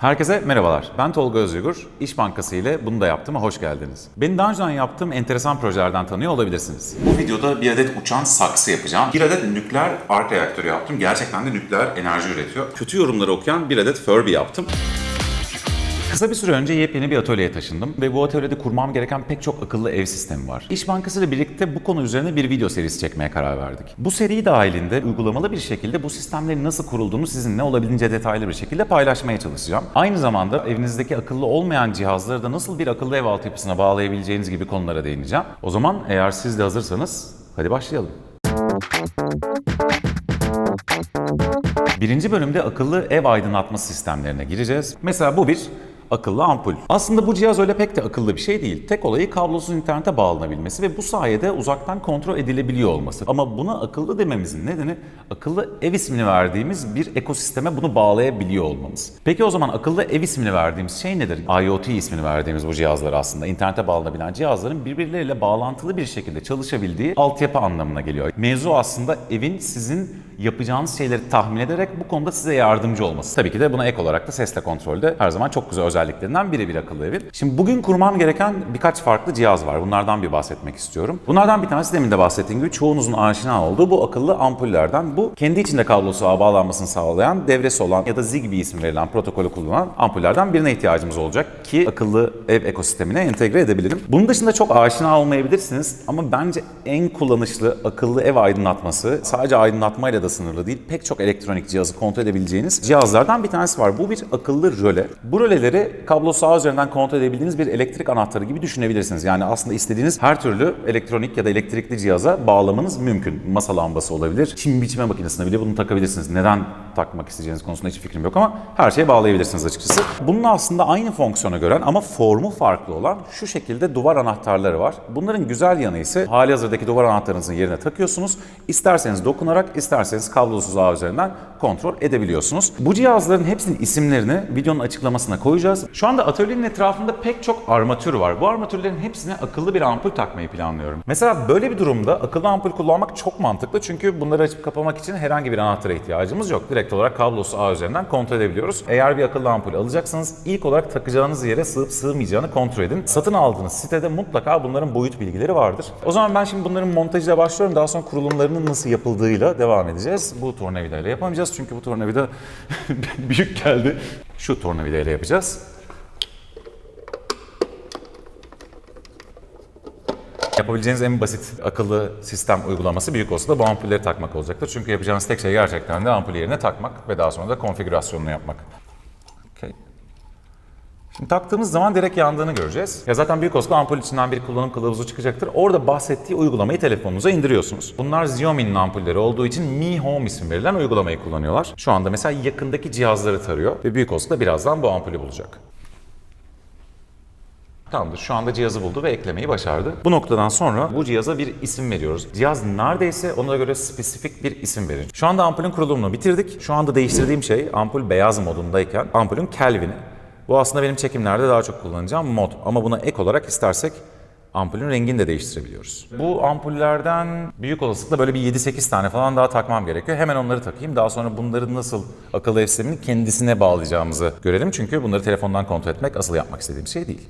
Herkese merhabalar. Ben Tolga Özgür. İş Bankası ile bunu da yaptığıma hoş geldiniz. Beni daha önceden yaptığım enteresan projelerden tanıyor olabilirsiniz. Bu videoda bir adet uçan saksı yapacağım. Bir adet nükleer ark reaktörü yaptım. Gerçekten de nükleer enerji üretiyor. Kötü yorumları okuyan bir adet Furby yaptım. Kısa bir süre önce yepyeni bir atölyeye taşındım ve bu atölyede kurmam gereken pek çok akıllı ev sistemi var. İş Bankası ile birlikte bu konu üzerine bir video serisi çekmeye karar verdik. Bu seri dahilinde uygulamalı bir şekilde bu sistemlerin nasıl kurulduğunu sizinle olabildiğince detaylı bir şekilde paylaşmaya çalışacağım. Aynı zamanda evinizdeki akıllı olmayan cihazları da nasıl bir akıllı ev altyapısına bağlayabileceğiniz gibi konulara değineceğim. O zaman eğer siz de hazırsanız hadi başlayalım. Birinci bölümde akıllı ev aydınlatma sistemlerine gireceğiz. Mesela bu bir akıllı ampul. Aslında bu cihaz öyle pek de akıllı bir şey değil. Tek olayı kablosuz internete bağlanabilmesi ve bu sayede uzaktan kontrol edilebiliyor olması. Ama buna akıllı dememizin nedeni akıllı ev ismini verdiğimiz bir ekosisteme bunu bağlayabiliyor olmamız. Peki o zaman akıllı ev ismini verdiğimiz şey nedir? IoT ismini verdiğimiz bu cihazlar aslında internete bağlanabilen cihazların birbirleriyle bağlantılı bir şekilde çalışabildiği altyapı anlamına geliyor. Mevzu aslında evin sizin yapacağınız şeyleri tahmin ederek bu konuda size yardımcı olması. Tabii ki de buna ek olarak da sesle kontrolde her zaman çok güzel özelliklerinden biri bir akıllı evin. Şimdi bugün kurmam gereken birkaç farklı cihaz var. Bunlardan bir bahsetmek istiyorum. Bunlardan bir tanesi demin de bahsettiğim gibi çoğunuzun aşina olduğu bu akıllı ampullerden. Bu kendi içinde kablosuz bağlanmasını sağlayan, devresi olan ya da Zigbee isim verilen protokolü kullanan ampullerden birine ihtiyacımız olacak ki akıllı ev ekosistemine entegre edebilirim. Bunun dışında çok aşina olmayabilirsiniz ama bence en kullanışlı akıllı ev aydınlatması sadece aydınlatmayla da sınırlı değil. Pek çok elektronik cihazı kontrol edebileceğiniz cihazlardan bir tanesi var. Bu bir akıllı röle. Bu röleleri kablosuz ağ üzerinden kontrol edebildiğiniz bir elektrik anahtarı gibi düşünebilirsiniz. Yani aslında istediğiniz her türlü elektronik ya da elektrikli cihaza bağlamanız mümkün. Masa lambası olabilir. Çim biçme makinesine bile bunu takabilirsiniz. Neden takmak isteyeceğiniz konusunda hiç fikrim yok ama her şeye bağlayabilirsiniz açıkçası. Bunun aslında aynı fonksiyona gören ama formu farklı olan şu şekilde duvar anahtarları var. Bunların güzel yanı ise hali hazırdaki duvar anahtarınızın yerine takıyorsunuz. İsterseniz dokunarak, isterseniz kablosuz ağ üzerinden kontrol edebiliyorsunuz. Bu cihazların hepsinin isimlerini videonun açıklamasına koyacağız. Şu anda atölyenin etrafında pek çok armatür var. Bu armatürlerin hepsine akıllı bir ampul takmayı planlıyorum. Mesela böyle bir durumda akıllı ampul kullanmak çok mantıklı çünkü bunları açıp kapamak için herhangi bir anahtara ihtiyacımız yok. Direkt olarak kablosuz ağ üzerinden kontrol edebiliyoruz. Eğer bir akıllı ampul alacaksanız ilk olarak takacağınız yere sığıp sığmayacağını kontrol edin. Satın aldığınız sitede mutlaka bunların boyut bilgileri vardır. O zaman ben şimdi bunların montajıyla başlıyorum. Daha sonra kurulumlarının nasıl yapıldığıyla devam edeceğiz. Bu tornavidayla yapamayacağız çünkü bu tornavida büyük geldi. Şu tornavidayla yapacağız. Yapabileceğiniz en basit akıllı sistem uygulaması büyük olsa da bu ampulleri takmak olacaktır. Çünkü yapacağınız tek şey gerçekten de ampul yerine takmak ve daha sonra da konfigürasyonunu yapmak. Taktığımız zaman direkt yandığını göreceğiz. Ya zaten büyük olsa ampul içinden bir kullanım kılavuzu çıkacaktır. Orada bahsettiği uygulamayı telefonunuza indiriyorsunuz. Bunlar Xiaomi'nin ampulleri olduğu için Mi Home isim verilen uygulamayı kullanıyorlar. Şu anda mesela yakındaki cihazları tarıyor ve büyük da birazdan bu ampulü bulacak. Tamamdır. Şu anda cihazı buldu ve eklemeyi başardı. Bu noktadan sonra bu cihaza bir isim veriyoruz. Cihaz neredeyse ona göre spesifik bir isim verin. Şu anda ampulün kurulumunu bitirdik. Şu anda değiştirdiğim şey ampul beyaz modundayken ampulün Kelvin'i. Bu aslında benim çekimlerde daha çok kullanacağım mod. Ama buna ek olarak istersek ampulün rengini de değiştirebiliyoruz. Bu ampullerden büyük olasılıkla böyle bir 7-8 tane falan daha takmam gerekiyor. Hemen onları takayım. Daha sonra bunları nasıl akıllı ev sisteminin kendisine bağlayacağımızı görelim. Çünkü bunları telefondan kontrol etmek asıl yapmak istediğim şey değil.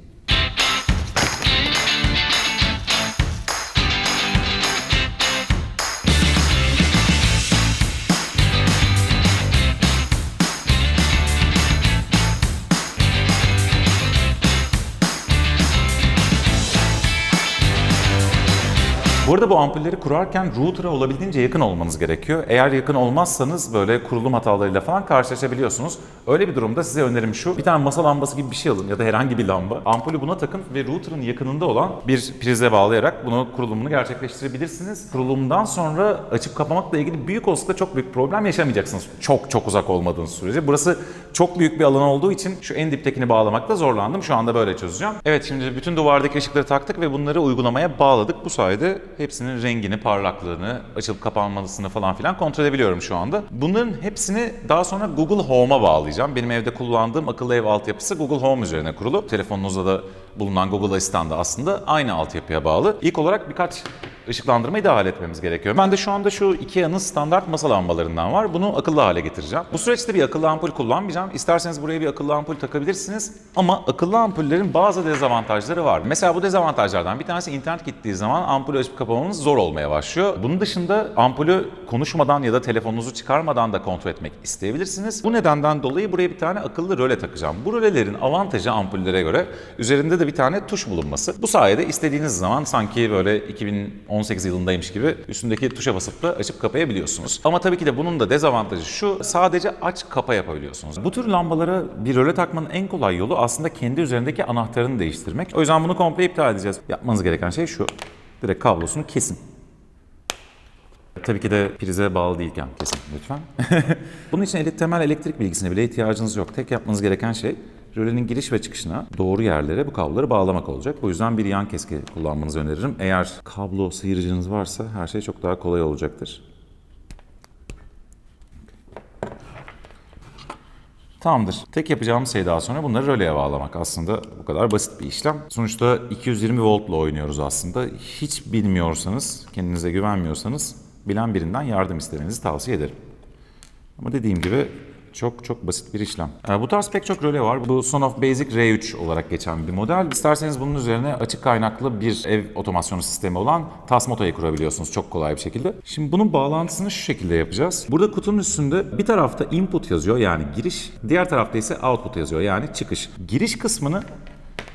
Bu arada bu ampulleri kurarken router'a olabildiğince yakın olmanız gerekiyor. Eğer yakın olmazsanız böyle kurulum hatalarıyla falan karşılaşabiliyorsunuz. Öyle bir durumda size önerim şu. Bir tane masa lambası gibi bir şey alın ya da herhangi bir lamba. Ampulü buna takın ve router'ın yakınında olan bir prize bağlayarak bunu kurulumunu gerçekleştirebilirsiniz. Kurulumdan sonra açıp kapamakla ilgili büyük olasılıkla çok büyük problem yaşamayacaksınız. Çok çok uzak olmadığınız sürece. Burası çok büyük bir alan olduğu için şu en diptekini bağlamakta zorlandım. Şu anda böyle çözeceğim. Evet şimdi bütün duvardaki ışıkları taktık ve bunları uygulamaya bağladık. Bu sayede hepsinin rengini, parlaklığını, açılıp kapanmalısını falan filan kontrol edebiliyorum şu anda. Bunların hepsini daha sonra Google Home'a bağlayacağım. Benim evde kullandığım akıllı ev altyapısı Google Home üzerine kurulu. Telefonunuzda da bulunan Google Asistan da aslında aynı altyapıya bağlı. İlk olarak birkaç ışıklandırmayı dahil etmemiz gerekiyor. Ben de şu anda şu Ikea'nın standart masa lambalarından var. Bunu akıllı hale getireceğim. Bu süreçte bir akıllı ampul kullanmayacağım. İsterseniz buraya bir akıllı ampul takabilirsiniz. Ama akıllı ampullerin bazı dezavantajları var. Mesela bu dezavantajlardan bir tanesi internet gittiği zaman ampulü açıp kapamamız zor olmaya başlıyor. Bunun dışında ampulü konuşmadan ya da telefonunuzu çıkarmadan da kontrol etmek isteyebilirsiniz. Bu nedenden dolayı buraya bir tane akıllı röle takacağım. Bu rölelerin avantajı ampullere göre üzerinde de bir tane tuş bulunması. Bu sayede istediğiniz zaman sanki böyle 2018 yılındaymış gibi üstündeki tuşa basıp da açıp kapayabiliyorsunuz. Ama tabii ki de bunun da dezavantajı şu sadece aç kapa yapabiliyorsunuz. Bu tür lambalara bir röle takmanın en kolay yolu aslında kendi üzerindeki anahtarını değiştirmek. O yüzden bunu komple iptal edeceğiz. Yapmanız gereken şey şu. Direkt kablosunu kesin. Tabii ki de prize bağlı değilken kesin lütfen. Bunun için temel elektrik bilgisine bile ihtiyacınız yok. Tek yapmanız gereken şey rölenin giriş ve çıkışına doğru yerlere bu kabloları bağlamak olacak. O yüzden bir yan keski kullanmanızı öneririm. Eğer kablo sıyırıcınız varsa her şey çok daha kolay olacaktır. Tamamdır. Tek yapacağımız şey daha sonra bunları röleye bağlamak. Aslında bu kadar basit bir işlem. Sonuçta 220 voltla oynuyoruz aslında. Hiç bilmiyorsanız, kendinize güvenmiyorsanız bilen birinden yardım istemenizi tavsiye ederim. Ama dediğim gibi çok çok basit bir işlem. Ee, bu tarz pek çok röle var. Bu Sonoff Basic R3 olarak geçen bir model. İsterseniz bunun üzerine açık kaynaklı bir ev otomasyon sistemi olan Tasmota'yı kurabiliyorsunuz çok kolay bir şekilde. Şimdi bunun bağlantısını şu şekilde yapacağız. Burada kutunun üstünde bir tarafta input yazıyor yani giriş, diğer tarafta ise output yazıyor yani çıkış. Giriş kısmını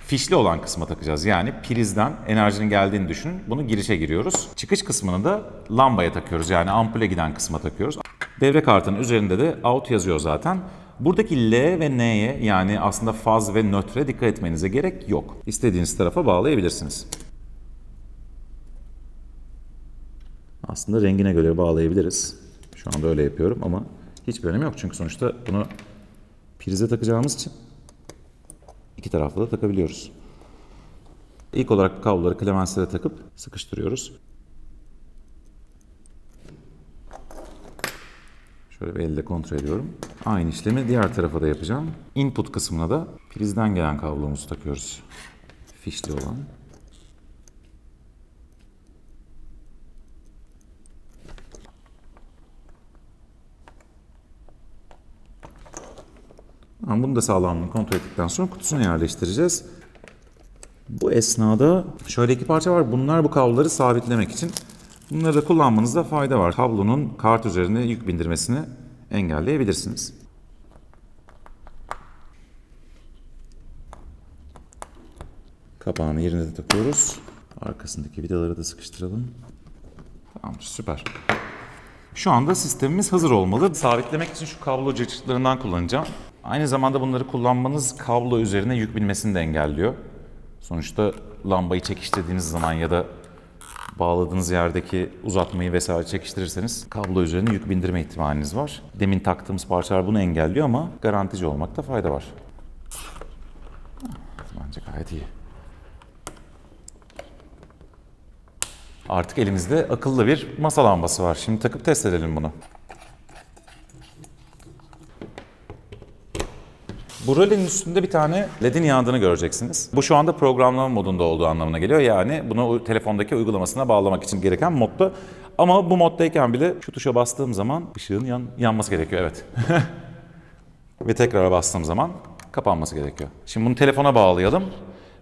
fişli olan kısma takacağız. Yani prizden enerjinin geldiğini düşünün. Bunu girişe giriyoruz. Çıkış kısmını da lambaya takıyoruz. Yani ampule giden kısma takıyoruz. Devre kartının üzerinde de out yazıyor zaten. Buradaki L ve N'ye yani aslında faz ve nötre dikkat etmenize gerek yok. İstediğiniz tarafa bağlayabilirsiniz. Aslında rengine göre bağlayabiliriz. Şu anda öyle yapıyorum ama hiçbir önemi yok. Çünkü sonuçta bunu prize takacağımız için İki taraflı da takabiliyoruz. İlk olarak kabloları klemenslere takıp sıkıştırıyoruz. Şöyle bir elle kontrol ediyorum. Aynı işlemi diğer tarafa da yapacağım. Input kısmına da prizden gelen kablomuzu takıyoruz. Fişli olan. Tamam, bunu da sağlamlığını kontrol ettikten sonra kutusuna yerleştireceğiz. Bu esnada şöyle iki parça var. Bunlar bu kabloları sabitlemek için. Bunları da kullanmanızda fayda var. Kablonun kart üzerine yük bindirmesini engelleyebilirsiniz. Kapağını yerine de takıyoruz. Arkasındaki vidaları da sıkıştıralım. Tamamdır, süper. Şu anda sistemimiz hazır olmalı. Sabitlemek için şu kablo cırcırtlarından kullanacağım. Aynı zamanda bunları kullanmanız kablo üzerine yük binmesini de engelliyor. Sonuçta lambayı çekiştirdiğiniz zaman ya da bağladığınız yerdeki uzatmayı vesaire çekiştirirseniz kablo üzerine yük bindirme ihtimaliniz var. Demin taktığımız parçalar bunu engelliyor ama garantici olmakta fayda var. Bence gayet iyi. Artık elimizde akıllı bir masa lambası var. Şimdi takıp test edelim bunu. Bu rölenin üstünde bir tane LED'in yandığını göreceksiniz. Bu şu anda programlama modunda olduğu anlamına geliyor. Yani bunu telefondaki uygulamasına bağlamak için gereken modda. Ama bu moddayken bile şu tuşa bastığım zaman ışığın yan, yanması gerekiyor. Evet. Ve tekrar bastığım zaman kapanması gerekiyor. Şimdi bunu telefona bağlayalım.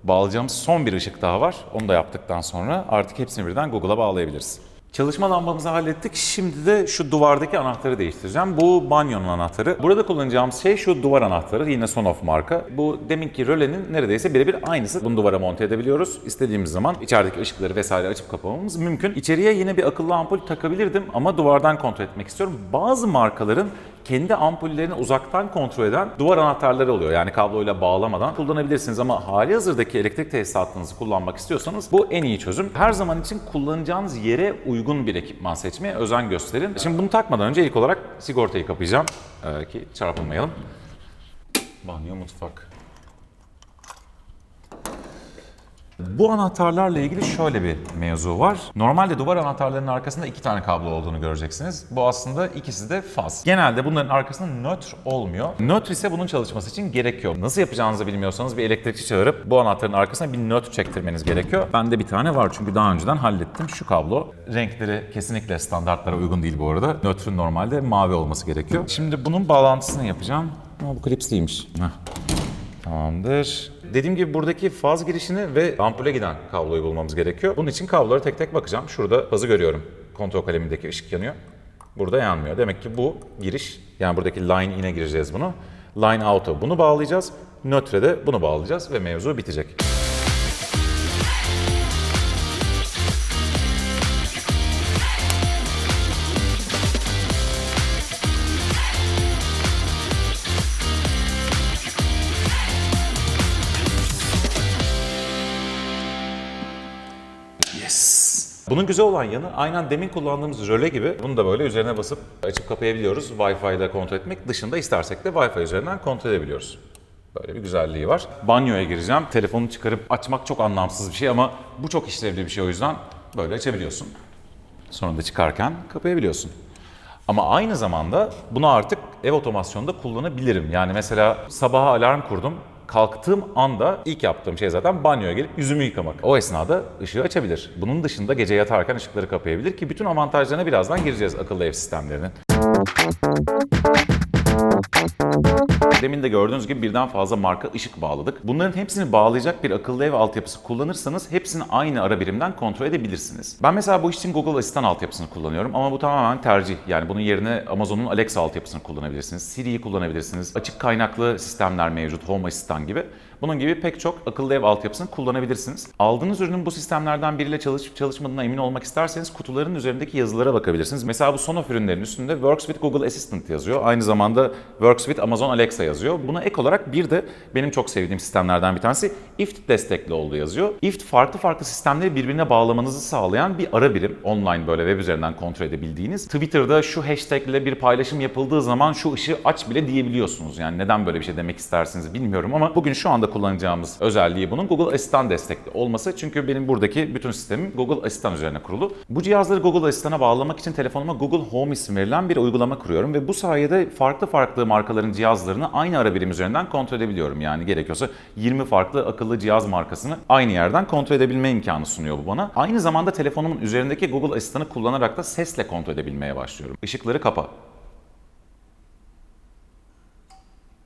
Bağlayacağımız son bir ışık daha var. Onu da yaptıktan sonra artık hepsini birden Google'a bağlayabiliriz. Çalışma lambamızı hallettik. Şimdi de şu duvardaki anahtarı değiştireceğim. Bu banyonun anahtarı. Burada kullanacağımız şey şu duvar anahtarı. Yine Sonoff marka. Bu deminki rölenin neredeyse birebir aynısı. Bunu duvara monte edebiliyoruz. İstediğimiz zaman içerideki ışıkları vesaire açıp kapamamız mümkün. İçeriye yine bir akıllı ampul takabilirdim ama duvardan kontrol etmek istiyorum. Bazı markaların kendi ampullerini uzaktan kontrol eden duvar anahtarları oluyor. Yani kabloyla bağlamadan kullanabilirsiniz ama hali hazırdaki elektrik tesisatınızı kullanmak istiyorsanız bu en iyi çözüm. Her zaman için kullanacağınız yere uygun bir ekipman seçmeye özen gösterin. Şimdi bunu takmadan önce ilk olarak sigortayı kapayacağım ee, ki çarpılmayalım. Banyo, mutfak. Bu anahtarlarla ilgili şöyle bir mevzu var. Normalde duvar anahtarlarının arkasında iki tane kablo olduğunu göreceksiniz. Bu aslında ikisi de faz. Genelde bunların arkasında nötr olmuyor. Nötr ise bunun çalışması için gerekiyor. Nasıl yapacağınızı bilmiyorsanız bir elektrikçi çağırıp bu anahtarın arkasına bir nötr çektirmeniz gerekiyor. Bende bir tane var çünkü daha önceden hallettim. Şu kablo. Renkleri kesinlikle standartlara uygun değil bu arada. Nötrün normalde mavi olması gerekiyor. Şimdi bunun bağlantısını yapacağım. Ama bu klipsliymiş. Heh. Tamamdır. Dediğim gibi buradaki faz girişini ve ampule giden kabloyu bulmamız gerekiyor. Bunun için kablolara tek tek bakacağım. Şurada fazı görüyorum. Kontrol kalemindeki ışık yanıyor. Burada yanmıyor. Demek ki bu giriş, yani buradaki line in'e gireceğiz bunu. Line out'a bunu bağlayacağız. Nötre de bunu bağlayacağız ve mevzu bitecek. Yes. Bunun güzel olan yanı aynen demin kullandığımız röle gibi bunu da böyle üzerine basıp açıp kapayabiliyoruz. Wi-Fi ile kontrol etmek dışında istersek de Wi-Fi üzerinden kontrol edebiliyoruz. Böyle bir güzelliği var. Banyoya gireceğim. Telefonu çıkarıp açmak çok anlamsız bir şey ama bu çok işlevli bir şey o yüzden böyle açabiliyorsun. Sonra da çıkarken kapayabiliyorsun. Ama aynı zamanda bunu artık ev otomasyonunda kullanabilirim. Yani mesela sabaha alarm kurdum. Kalktığım anda ilk yaptığım şey zaten banyoya gelip yüzümü yıkamak. O esnada ışığı açabilir. Bunun dışında gece yatarken ışıkları kapayabilir ki bütün avantajlarına birazdan gireceğiz akıllı ev sistemlerinin. Demin de gördüğünüz gibi birden fazla marka ışık bağladık. Bunların hepsini bağlayacak bir akıllı ev altyapısı kullanırsanız hepsini aynı ara birimden kontrol edebilirsiniz. Ben mesela bu iş için Google Asistan altyapısını kullanıyorum ama bu tamamen tercih. Yani bunun yerine Amazon'un Alexa altyapısını kullanabilirsiniz. Siri'yi kullanabilirsiniz. Açık kaynaklı sistemler mevcut, Home Asistan gibi. Bunun gibi pek çok akıllı ev altyapısını kullanabilirsiniz. Aldığınız ürünün bu sistemlerden biriyle çalışıp çalışmadığına emin olmak isterseniz kutuların üzerindeki yazılara bakabilirsiniz. Mesela bu Sonoff ürünlerin üstünde Works with Google Assistant yazıyor. Aynı zamanda Works with Amazon Alexa yazıyor. Buna ek olarak bir de benim çok sevdiğim sistemlerden bir tanesi IFT destekli olduğu yazıyor. IFT farklı farklı sistemleri birbirine bağlamanızı sağlayan bir ara birim. Online böyle web üzerinden kontrol edebildiğiniz. Twitter'da şu hashtag ile bir paylaşım yapıldığı zaman şu ışığı aç bile diyebiliyorsunuz. Yani neden böyle bir şey demek istersiniz bilmiyorum ama bugün şu anda kullanacağımız özelliği bunun Google Asistan destekli olması. Çünkü benim buradaki bütün sistemim Google Asistan üzerine kurulu. Bu cihazları Google Asistan'a bağlamak için telefonuma Google Home isim verilen bir uygulama kuruyorum ve bu sayede farklı farklı markaların cihazlarını aynı ara birim üzerinden kontrol edebiliyorum. Yani gerekiyorsa 20 farklı akıllı cihaz markasını aynı yerden kontrol edebilme imkanı sunuyor bu bana. Aynı zamanda telefonumun üzerindeki Google Asistan'ı kullanarak da sesle kontrol edebilmeye başlıyorum. Işıkları kapa.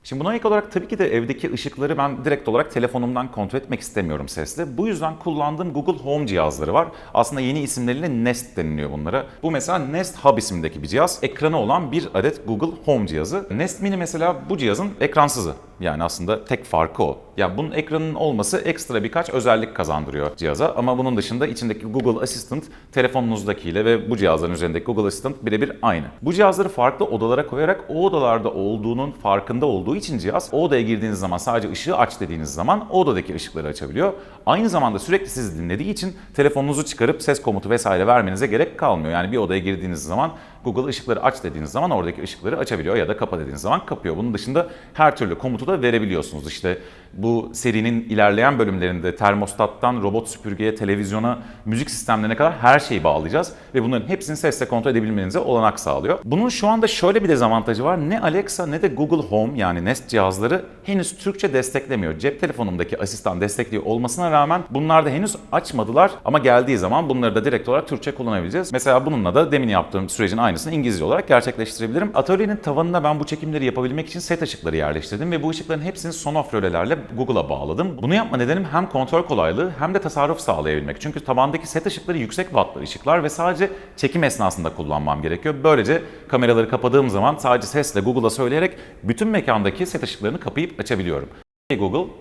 Şimdi buna ek olarak tabii ki de evdeki ışıkları ben direkt olarak telefonumdan kontrol etmek istemiyorum sesle. Bu yüzden kullandığım Google Home cihazları var. Aslında yeni isimleriyle Nest deniliyor bunlara. Bu mesela Nest Hub isimdeki bir cihaz. Ekranı olan bir adet Google Home cihazı. Nest Mini mesela bu cihazın ekransızı. Yani aslında tek farkı o. Yani bunun ekranının olması ekstra birkaç özellik kazandırıyor cihaza. Ama bunun dışında içindeki Google Assistant telefonunuzdakiyle ve bu cihazların üzerindeki Google Assistant birebir aynı. Bu cihazları farklı odalara koyarak o odalarda olduğunun farkında olduğu için cihaz o odaya girdiğiniz zaman sadece ışığı aç dediğiniz zaman o odadaki ışıkları açabiliyor. Aynı zamanda sürekli sizi dinlediği için telefonunuzu çıkarıp ses komutu vesaire vermenize gerek kalmıyor. Yani bir odaya girdiğiniz zaman Google ışıkları aç dediğiniz zaman oradaki ışıkları açabiliyor ya da kapa dediğiniz zaman kapıyor. Bunun dışında her türlü komutu da verebiliyorsunuz. İşte bu serinin ilerleyen bölümlerinde termostattan robot süpürgeye, televizyona, müzik sistemlerine kadar her şeyi bağlayacağız ve bunların hepsini sesle kontrol edebilmenize olanak sağlıyor. Bunun şu anda şöyle bir dezavantajı var. Ne Alexa ne de Google Home yani Nest cihazları henüz Türkçe desteklemiyor. Cep telefonumdaki asistan destekliyor olmasına rağmen bunlar da henüz açmadılar ama geldiği zaman bunları da direkt olarak Türkçe kullanabileceğiz. Mesela bununla da demin yaptığım sürecin aynısını İngilizce olarak gerçekleştirebilirim. Atölyenin tavanına ben bu çekimleri yapabilmek için set ışıkları yerleştirdim ve bu ışıkların hepsini Sonoff rölelerle Google'a bağladım. Bunu yapma nedenim hem kontrol kolaylığı hem de tasarruf sağlayabilmek. Çünkü tabandaki set ışıkları yüksek wattlı ışıklar ve sadece çekim esnasında kullanmam gerekiyor. Böylece kameraları kapadığım zaman sadece sesle Google'a söyleyerek bütün mekandaki set ışıklarını kapayıp açabiliyorum. Hey Google,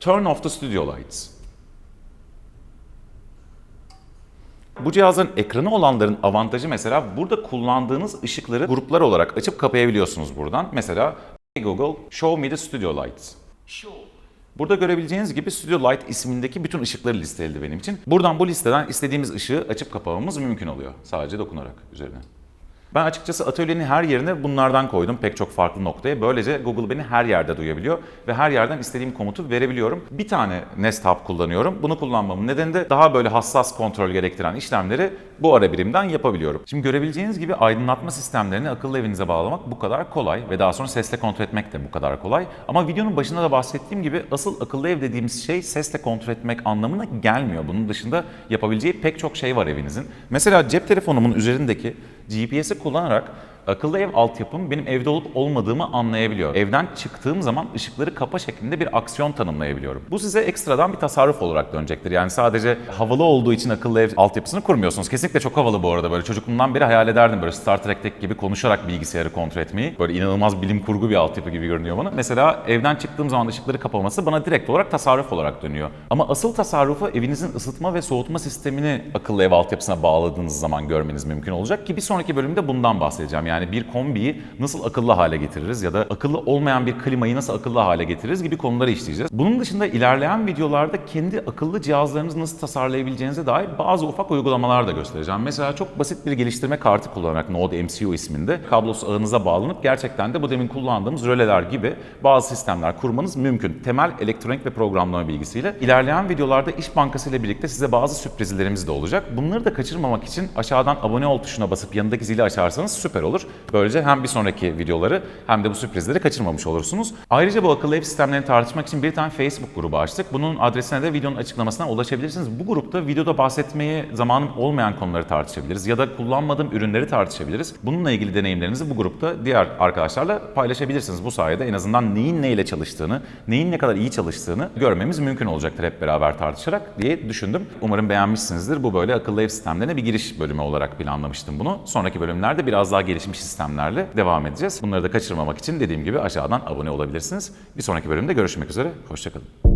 turn off the studio lights. Bu cihazın ekranı olanların avantajı mesela burada kullandığınız ışıkları gruplar olarak açıp kapayabiliyorsunuz buradan. Mesela Hey Google, show me the studio lights. Burada görebileceğiniz gibi Studio Light ismindeki bütün ışıkları listeledi benim için. Buradan bu listeden istediğimiz ışığı açıp kapamamız mümkün oluyor. Sadece dokunarak üzerine. Ben açıkçası atölyenin her yerine bunlardan koydum pek çok farklı noktaya. Böylece Google beni her yerde duyabiliyor ve her yerden istediğim komutu verebiliyorum. Bir tane Nest Hub kullanıyorum. Bunu kullanmamın nedeni de daha böyle hassas kontrol gerektiren işlemleri bu ara birimden yapabiliyorum. Şimdi görebileceğiniz gibi aydınlatma sistemlerini akıllı evinize bağlamak bu kadar kolay ve daha sonra sesle kontrol etmek de bu kadar kolay. Ama videonun başında da bahsettiğim gibi asıl akıllı ev dediğimiz şey sesle kontrol etmek anlamına gelmiyor. Bunun dışında yapabileceği pek çok şey var evinizin. Mesela cep telefonumun üzerindeki GPS'i kullanarak akıllı ev altyapım benim evde olup olmadığımı anlayabiliyor. Evden çıktığım zaman ışıkları kapa şeklinde bir aksiyon tanımlayabiliyorum. Bu size ekstradan bir tasarruf olarak dönecektir. Yani sadece havalı olduğu için akıllı ev altyapısını kurmuyorsunuz. Kesinlikle çok havalı bu arada böyle. Çocukluğumdan beri hayal ederdim böyle Star Trek'teki gibi konuşarak bilgisayarı kontrol etmeyi. Böyle inanılmaz bilim kurgu bir altyapı gibi görünüyor bana. Mesela evden çıktığım zaman ışıkları kapaması bana direkt olarak tasarruf olarak dönüyor. Ama asıl tasarrufu evinizin ısıtma ve soğutma sistemini akıllı ev altyapısına bağladığınız zaman görmeniz mümkün olacak ki bir sonraki bölümde bundan bahsedeceğim. Yani bir kombiyi nasıl akıllı hale getiririz ya da akıllı olmayan bir klimayı nasıl akıllı hale getiririz gibi konuları işleyeceğiz. Bunun dışında ilerleyen videolarda kendi akıllı cihazlarınızı nasıl tasarlayabileceğinize dair bazı ufak uygulamalar da göstereceğim. Mesela çok basit bir geliştirme kartı kullanarak Node MCU isminde kablosuz ağınıza bağlanıp gerçekten de bu demin kullandığımız röleler gibi bazı sistemler kurmanız mümkün. Temel elektronik ve programlama bilgisiyle. İlerleyen videolarda İş Bankası ile birlikte size bazı sürprizlerimiz de olacak. Bunları da kaçırmamak için aşağıdan abone ol tuşuna basıp yanındaki zili açarsanız süper olur. Böylece hem bir sonraki videoları hem de bu sürprizleri kaçırmamış olursunuz. Ayrıca bu akıllı ev sistemlerini tartışmak için bir tane Facebook grubu açtık. Bunun adresine de videonun açıklamasına ulaşabilirsiniz. Bu grupta videoda bahsetmeye zamanım olmayan konuları tartışabiliriz ya da kullanmadığım ürünleri tartışabiliriz. Bununla ilgili deneyimlerinizi bu grupta diğer arkadaşlarla paylaşabilirsiniz. Bu sayede en azından neyin neyle çalıştığını, neyin ne kadar iyi çalıştığını görmemiz mümkün olacaktır hep beraber tartışarak diye düşündüm. Umarım beğenmişsinizdir. Bu böyle akıllı ev sistemlerine bir giriş bölümü olarak planlamıştım bunu. Sonraki bölümlerde biraz daha gelişmiş sistemlerle devam edeceğiz. Bunları da kaçırmamak için dediğim gibi aşağıdan abone olabilirsiniz. Bir sonraki bölümde görüşmek üzere. Hoşçakalın.